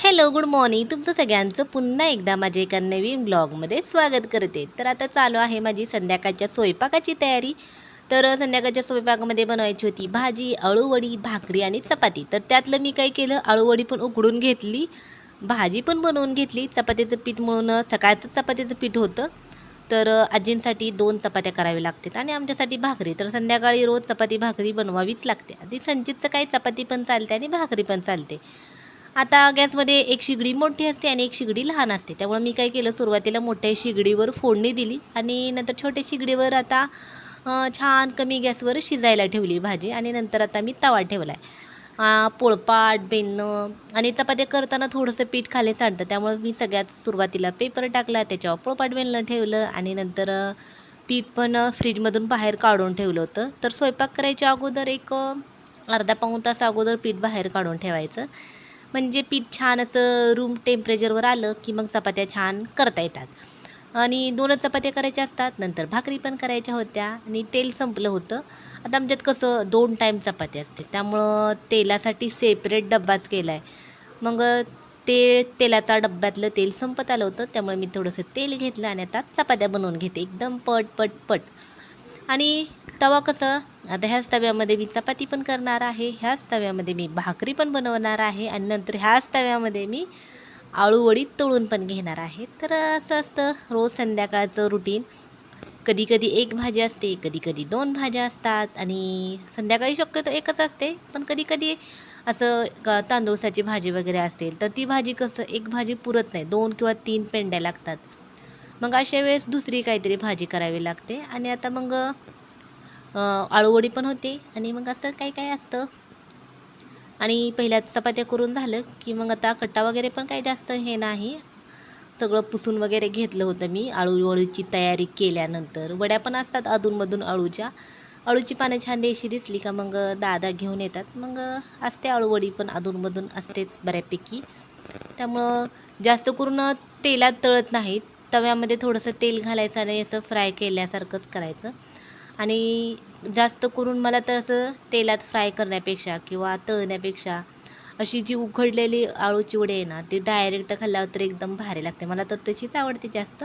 Hello good morning. तुमचं सगळ्यांचं पुन्हा एकदा माझ्या एका नवीन ब्लॉगमध्ये स्वागत करते. तर आता चालू आहे माझी संध्याकाळच्या स्वयंपाकाची तयारी. तर संध्याकाळच्या स्वयंपाकामध्ये बनवायची होती भाजी अळूवडी भाकरी आणि चपाती. तर त्यातलं मी काय केलं अळूवडी पण उकडून घेतली भाजी पण बनवून घेतली. चपातीचं पीठ म्हणून सकाळचं चपातीचं पीठ होतं. तर आजींसाठी दोन चपात्या कराव्या लागतात आणि आमच्यासाठी भाकरी. तर संध्याकाळी रोज चपाती भाकरी बनवावीच लागते. आधी संचितचं काही चपाती पण चालते आणि भाकरी पण चालते. आता गॅसमध्ये एक शिगडी मोठी असते आणि एक शिगडी लहान असते. त्यामुळे मी काय केलं सुरुवातीला मोठ्या शिगडीवर फोडणी दिली आणि नंतर छोट्या शिगडीवर आता छान कमी गॅसवर शिजायला ठेवली भाजी आणि नंतर आता मी तवा ठेवला आहे पोळपाट बेलणं आणि चपात्या करताना थोडंसं पीठ खाली सांडतं. त्यामुळे मी सगळ्यात सुरुवातीला पेपर टाकला त्याच्यावर पोळपाट बेलणं ठेवलं आणि नंतर पीठ पण फ्रीजमधून बाहेर काढून ठेवलं होतं. तर स्वयंपाक करायच्या अगोदर एक अर्धा पाऊण तास अगोदर पीठ बाहेर काढून ठेवायचं. म्हणजे पीठ छान असं रूम टेम्परेचरवर आलं की मग चपात्या छान करता येतात. आणि दोनच चपात्या करायच्या असतात नंतर भाकरी पण करायच्या होत्या आणि तेल संपलं होतं. आता आमच्यात कसं दोन टाईम चपाती असते त्यामुळं तेलासाठी सेपरेट डब्बाच केला आहे मग ते तेलाचा डब्यातलं तेल संपत आलं होतं त्यामुळे मी थोडंसं तेल घेतलं आणि आता चपात्या बनवून घेते. एकदम पट पट पट. आणि तवा कसं आता ह्याच तव्यामध्ये मी चपाती पण करणार आहे ह्याच तव्यामध्ये मी भाकरी पण बनवणार आहे आणि नंतर ह्याच तव्यामध्ये मी आळूवडी तळून पण घेणार आहे. तर असं असतं रोज संध्याकाळचं रुटीन कधी कधी एक भाजी असते कधी कधी दोन भाज्या असतात आणि संध्याकाळी शक्यतो एकच असते. पण कधी कधी असं तांदूळसाची भाजी वगैरे असेल तर ती भाजी कसं एक भाजी पुरत नाही दोन किंवा तीन पेंड्या लागतात. मग अशा वेळेस दुसरी काहीतरी भाजी करावी लागते आणि आता मग आळूवडी पण होते आणि मग असं काय काय असतं. आणि पहिल्या चपात्या करून झालं की मग आता कट्टा वगैरे पण काही जास्त हे नाही. सगळं पुसून वगैरे घेतलं होतं मी आळूवळूची तयारी केल्यानंतर. वड्या पण असतात अधूनमधून अळूच्या अळूची पानं छान द्यायची दिसली का मग दादा घेऊन येतात. मग असते आळूवडी पण अधूनमधून असतेच बऱ्यापैकी. त्यामुळं जास्त करून तेलात तळत नाहीत. तव्यामध्ये थोडंसं तेल घालायचं आणि असं फ्राय केल्यासारखंच करायचं. आणि जास्त करून मला तर असं तेलात फ्राय करण्यापेक्षा किंवा तळण्यापेक्षा अशी जी उघडलेली आळूची वडी आहे ना ती डायरेक्ट खाल्ल्यावर तर एकदम भारी लागते. मला तर तशीच आवडते जास्त.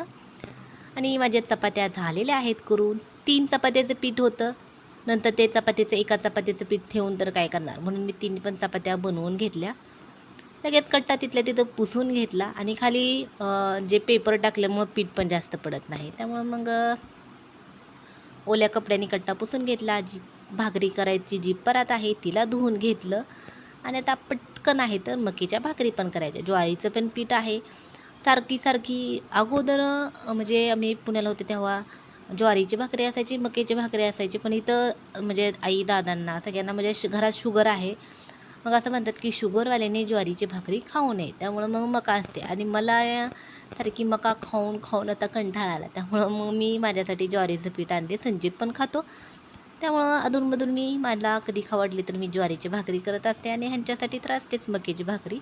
आणि माझ्या चपात्या झालेल्या आहेत करून. तीन चपात्याचं पीठ होतं. नंतर ते चपातीचं एका चपातीचं पीठ ठेवून तर काय करणार? म्हणून मी तीन पण चपात्या बनवून घेतल्या. लगेच कट्टा तिथल्या तिथं पुसून घेतला आणि खाली जे पेपर टाकल्यामुळं पीठ पण जास्त पडत नाही. त्यामुळं मग ओल्या कपड्यांनी कट्टा पुसून घेतला. जी भाकरी करायची जी परात आहे तिला धुवून घेतलं. आणि आता पटकन आहे तर मकीच्या भाकरी पण करायच्या. ज्वारीचं पण पीठ आहे. सारखी सारखी अगोदर म्हणजे आम्ही पुण्याला होते तेव्हा ज्वारीची भाकरी असायची मक्याची भाकरी असायची. पण इथं म्हणजे आई दादांना सगळ्यांना म्हणजे घरात शुगर आहे. मग असं म्हणतात की शुगरवाल्याने ज्वारीची भाकरी खाऊ नये. त्यामुळं मग मका असते. आणि मला सारखी मका खाऊन खाऊन आता कंटाळा आला. त्यामुळं मग मी माझ्यासाठी ज्वारीचं पीठ आणते. संचित पण खातो. त्यामुळं अधूनमधून मी मला कधी खावडली तर मी ज्वारीची भाकरी करत असते. आणि ह्यांच्यासाठी तर असतेच मकेची भाकरी.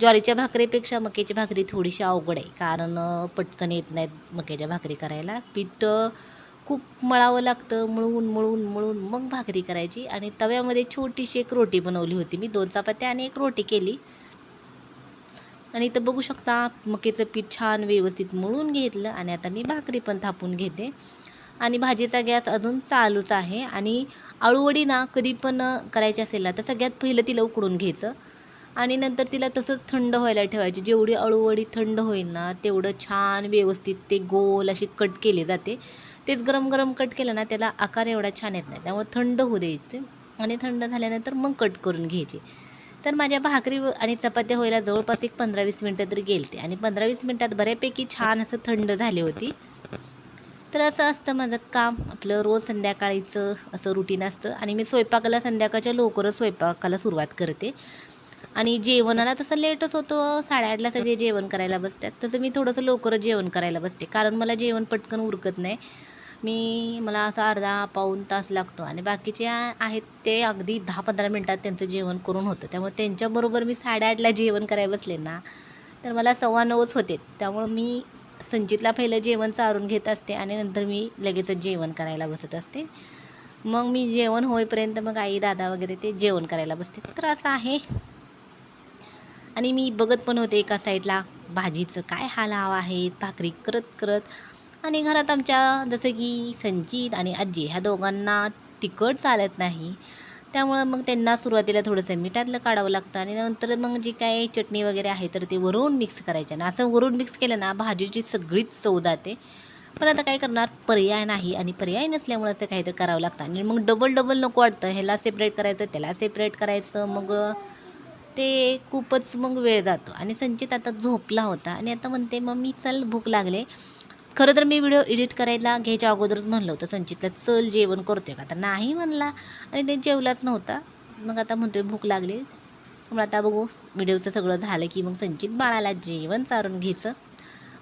ज्वारीच्या भाकरीपेक्षा मकेची भाकरी थोडीशी अवघड आहे. कारण पटकन येत नाहीत मक्याच्या भाकरी करायला. पीठ खूप मळावं लागतं मळून मळून मळून मग भाकरी करायची आणि तव्यामध्ये छोटीशी एक रोटी बनवली होती. मी दोन चपात्या आणि एक रोटी केली. आणि इथं बघू शकता मकेचं पीठ छान व्यवस्थित मळून घेतलं आणि आता मी भाकरी पण थापून घेते. आणि भाजीचा गॅस अजून चालूच आहे आणि आळूवडी ना कधी पण करायची असेल ना तर सगळ्यात पहिलं तिला उकडून घ्यायचं. आणि नंतर तिला तसंच थंड व्हायला ठेवायची. जेवढी अळूवडी थंड होईल ना तेवढं छान व्यवस्थित ते गोल अशी कट केले जाते. तेच गरम गरम कट केलं ना त्याला आकार एवढा छान येत नाही. त्यामुळे थंड होऊ द्यायचे. आणि थंड झाल्यानंतर मग कट करून घ्यायचे. तर माझ्या भाकरी आणि चपात्या व्हायला जवळपास एक पंधरा वीस मिनटं तरी गेलते. आणि पंधरा वीस मिनटात बऱ्यापैकी छान असं थंड झाली होती. तर असं असतं माझं काम. आपलं रोज संध्याकाळीचं असं रुटीन असतं. आणि मी स्वयंपाकाला संध्याकाळच्या लवकरच स्वयंपाकाला सुरुवात करते. आणि जेवणाला तसं लेटच होतं. साडेआठला सगळे जेवण करायला बसतात. तसं मी थोडंसं लवकरच जेवण करायला बसते. कारण मला जेवण पटकन उरकत नाही. मी मला असा अर्धा पाऊण तास लागतो. आणि बाकीचे आहेत ते अगदी दहा पंधरा मिनटात त्यांचं जेवण करून होतं. त्यामुळे त्यांच्याबरोबर मी साडेआठला जेवण करायला बसले ना तर मला सव्वा नऊच होते. त्यामुळं मी संचितला पहिलं जेवण चारून घेत असते आणि नंतर मी लगेचच जेवण करायला बसत असते. मग मी जेवण होईपर्यंत मग आई दादा वगैरे ते जेवण करायला बसते. तर असं आहे. आणि मी बघत पण होते एका साईडला भाजीचं काय हाल हवा आहेत भाकरी करत करत आणि घरात आमच्या जसं की संचित आणि आजी ह्या दोघांना तिखट चालत नाही. त्यामुळं मग त्यांना सुरुवातीला थोडंसं मिठातलं काढावं लागतं आणि नंतर मग जी काय चटणी वगैरे आहे तर ते वरून मिक्स करायचे. ना असं वरून मिक्स केलं ना भाजीची सगळीच चव जाते. पण आता काय करणार? पर्याय नाही आणि पर्याय नसल्यामुळं असं काहीतरी करावं लागतं. आणि मग डबल डबल नको वाटतं. ह्याला सेपरेट करायचं त्याला सेपरेट करायचं. मग ते खूपच मग वेळ जातो. आणि संचित आता झोपला होता. आणि आता म्हणते मग मी चल भूक लागले. खरं तर मी व्हिडिओ एडिट करायला घ्यायच्या अगोदरच म्हणलं होतं संचितला चल जेवण करतोय का? तर नाही म्हणला आणि ते जेवलाच नव्हता. मग आता म्हणतोय भूक लागली. मग आता बघू व्हिडिओचं सगळं झालं की मग संचित बाळाला जेवण चारून घ्यायचं.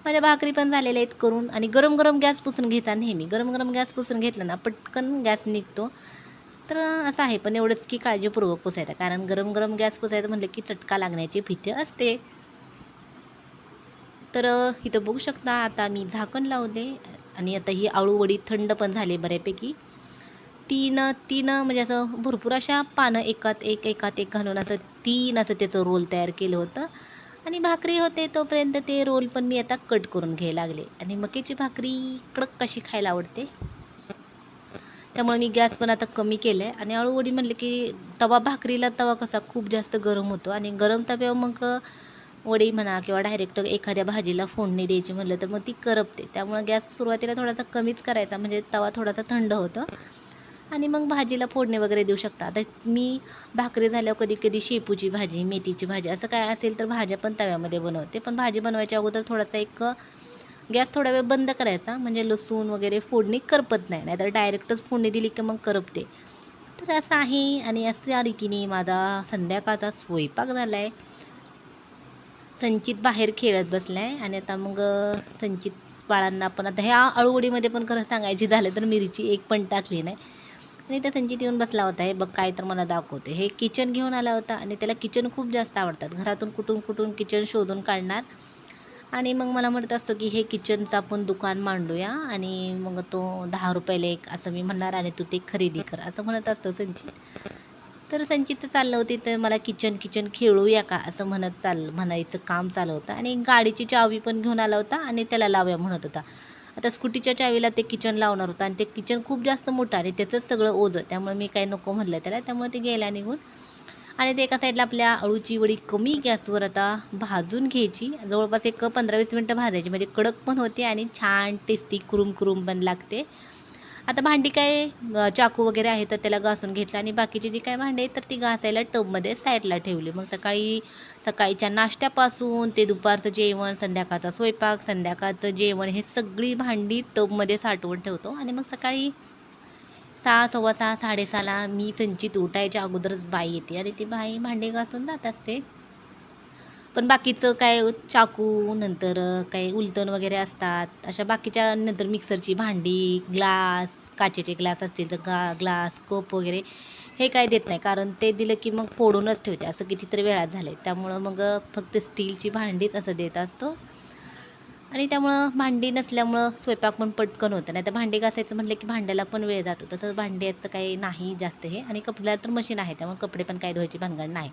माझ्या भाकरी पण झालेल्या आहेत करून आणि गरम गरम गॅस पुसून घ्यायचा नेहमी. गरम गरम गॅस पुसून घेतलं ना पटकन गॅस निघतो. तर असं आहे पण एवढंच की काळजीपूर्वक पुसायचं. कारण गरम गरम गॅस पुसायचं म्हटलं की चटका लागण्याची भीती असते. तर इथं बघू शकता आता मी झाकण लावले आणि आता ही आळूवडी थंड पण झाली बऱ्यापैकी. तीन तीन म्हणजे असं भरपूर अशा पानं एकात एक एकात एक घालून असं तीन असं त्याचं रोल तयार केलं होतं. आणि भाकरी होते तोपर्यंत ते रोल पण मी आता कट करून घ्यायला लागले. आणि मकेची भाकरी कडक कशी खायला आवडते? त्यामुळे मी गॅस पण आता कमी केलं आहे आणि आळूवडी म्हणले की तवा भाकरीला तवा कसा खूप जास्त गरम होतो. आणि गरम तव्यावर मग वडी म्हणा किंवा डायरेक्ट एखाद्या भाजीला फोडणी द्यायची म्हणलं तर मग ती करपते. त्यामुळं गॅस सुरुवातीला थोडासा कमीच करायचा म्हणजे तवा थोडासा थंड होतं. आणि मग भाजीला फोडणी वगैरे देऊ शकता. आता मी भाकरी झाल्यावर कधी कधी शेपूची भाजी मेथीची भाजी असं काय असेल तर भाज्या पण तव्यामध्ये बनवते. पण भाजी बनवायच्या अगोदर थोडासा एक गॅस थोडा वेळ बंद करायचा. म्हणजे लसूण वगैरे फोडणी करपत नाही. नाहीतर डायरेक्टच फोडणी दिली की मग करपते. तर असं आहे आणि अशा रीतीने माझा संध्याकाळचा स्वयंपाक झाला आहे संचित बाहेर खेळत बसला आहे आणि आता मग संचित बाळांना पण आता ह्या अळूवडीमध्ये पण खरं सांगायची झालं तर मिरची एक पण टाकली नाही. आणि त्या संचित येऊन बसला होता हे बघ काय तर मला दाखवते. हे किचन घेऊन आला होता आणि त्याला किचन खूप जास्त आवडतात. घरातून कुठून कुठून किचन शोधून काढणार. आणि मग मला म्हणत असतो की हे किचनचं आपण दुकान मांडूया आणि मग तो दहा रुपयाला एक असं मी म्हणणार आणि तू ते खरेदी कर असं म्हणत असतो संचित. तर संचित चाललं होती तर मला किचन किचन खेळूया का? असं म्हणत चाल म्हणायचं काम चालू होतं. आणि गाडीची चावी पण घेऊन आला होता आणि त्याला लावया म्हणत होता. आता स्कूटीच्या चावीला ते किचन लावणार होतं आणि ते किचन खूप जास्त मोठं आणि त्याचंच सगळं ओझं. त्यामुळे मी काही नको म्हणलं त्याला. त्यामुळे ते गेल्या निघून. आणि ते एका साईडला आपल्या अळूची वडी कमी गॅसवर आता भाजून घ्यायची. जवळपास एक पंधरा वीस मिनटं भाजायची. म्हणजे कडक पण होते आणि छान टेस्टी कुरुम कुरुम पण लागते. आता भांडी काय चाकू वगैरे आहे तर त्याला घासून घेतलं आणि बाकीची जी काय भांडी आहेत तर ती घासायला टबमध्ये साईडला ठेवली. मग सकाळी सकाळीच्या नाश्त्यापासून ते दुपारचं जेवण संध्याकाळचा स्वयंपाक संध्याकाळचं जेवण हे सगळी भांडी टबमध्ये साठवून ठेवतो. आणि मग सकाळी सहा सव्वा सहा साडेसहाला मी संचित उठायच्या अगोदरच बाई येते. आणि ती बाई भांडी घासून जात असते. पण बाकीचं काय चाकू नंतर काही उलटण वगैरे असतात अशा बाकीच्या नंतर मिक्सरची भांडी ग्लास काचेचे ग्लास असतील तर गा ग्लास कप वगैरे हे काय देत नाही. कारण ते दिलं की मग फोडूनच ठेवते. असं कितीतरी वेळात झालं आहे त्यामुळं मग फक्त स्टीलची भांडीच असं देत असतो. आणि त्यामुळं भांडी नसल्यामुळं स्वयंपाक पण पटकन होतं नाही. तर भांडी घासायचं म्हटलं की भांड्याला पण वेळ जातो. तसंच भांड्याचं काही नाही जास्त हे. आणि कपड्याला तर मशीन आहे. त्यामुळे कपडे पण काही धुवायची भानगड नाही.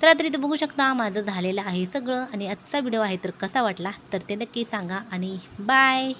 चला तरी इथं बघू शकता माझं झालेलं आहे सगळं आणि आजचा व्हिडिओ आहे तर कसा वाटला तर ते नक्की सांगा आणि बाय